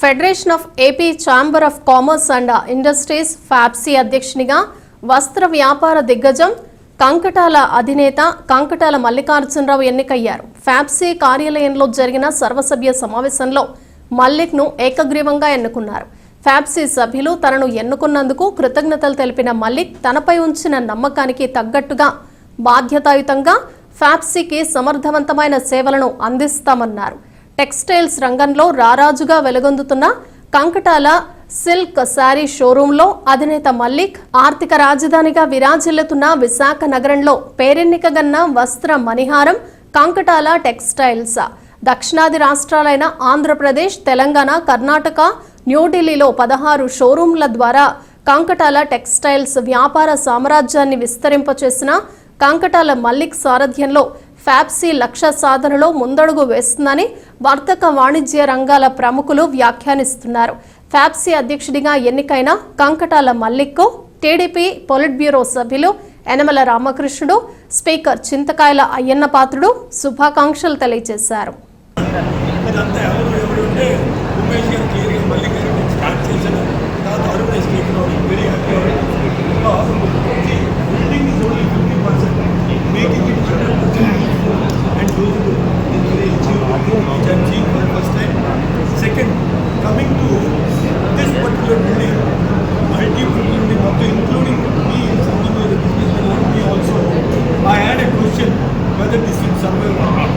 Federation of AP chamber of commerce and industries FAPCCI అధ్యక్షునిగా వస్త్ర వ్యాపార దిగ్గజం కంకటాల అధినేత కంకటాల మల్లికార్జునరావు ఎన్నికయ్యారు. ఫ్యాప్సీ కార్యాలయంలో జరిగిన సర్వసభ్య సమావేశంలో మల్లిక్ను ఏకగ్రీవంగా ఎన్నుకున్నారు. ఫ్యాప్సీ సభ్యులు తనను ఎన్నుకున్నందుకు కృతజ్ఞతలు తెలిపిన మల్లిక్ తనపై ఉంచిన నమ్మకానికి తగ్గట్టుగా బాధ్యతాయుతంగా ఫ్యాప్సీకి సమర్థవంతమైన సేవలను అందిస్తామన్నారు. టెక్స్టైల్స్ రంగంలో రారాజుగా వెలుగొందుతున్న కంకటాల సిల్క్ శారీ షోరూంలో అధినేత మల్లిక్ ఆర్థిక రాజధానిగా విరాజిల్లుతున్న విశాఖ నగరంలో పేరెన్నికగన్న వస్త్ర మణిహారం కంకటాల టెక్స్టైల్స్. దక్షిణాది రాష్ట్రాలైన ఆంధ్రప్రదేశ్ తెలంగాణ కర్ణాటక న్యూఢిల్లీలో పదహారు షోరూంల ద్వారా కంకటాల టెక్స్టైల్స్ వ్యాపార సామ్రాజ్యాన్ని విస్తరింపచేసిన కంకటాల మల్లిక్ సారథ్యంలో ఫ్యాప్సీ లక్ష్య సాధనలో ముందడుగు వేస్తుందని వర్తక వాణిజ్య రంగాల ప్రముఖులు వ్యాఖ్యానిస్తున్నారు. ఫ్యాప్సీ అధ్యక్షుడిగా ఎన్నికైన కంకటాల మల్లిక్కు టీడీపీ పొలిట్ బ్యూరో సభ్యులు యనమల రామకృష్ణుడు స్పీకర్ చింతకాయల అయ్యన్న పాత్రుడు శుభాకాంక్షలు తెలియజేశారు. particular building, multiple building, also including me in some of the business around me also, I had a question whether this is survive or not.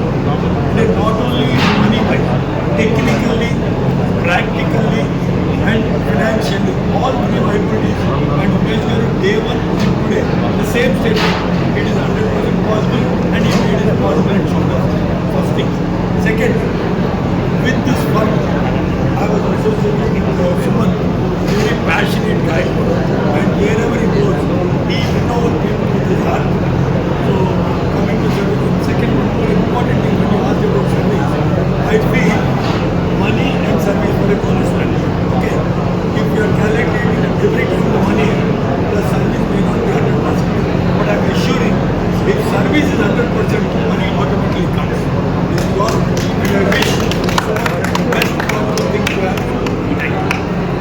And not only money, but technically, practically, and financially, all three viabilities and measure day one to today. The same statement, it is 100% possible and if it is possible, it should be. First thing. Second, with this one, Suman, very passionate guy, and wherever he goes, he knows people with his heart. So, coming to service, second one more important thing when you asked about service, I feel money and service for a money. Okay, if you are calculating every time the money, the service may not be hundred percent, but I'm assuring, if service is hundred percent, money automatically comes.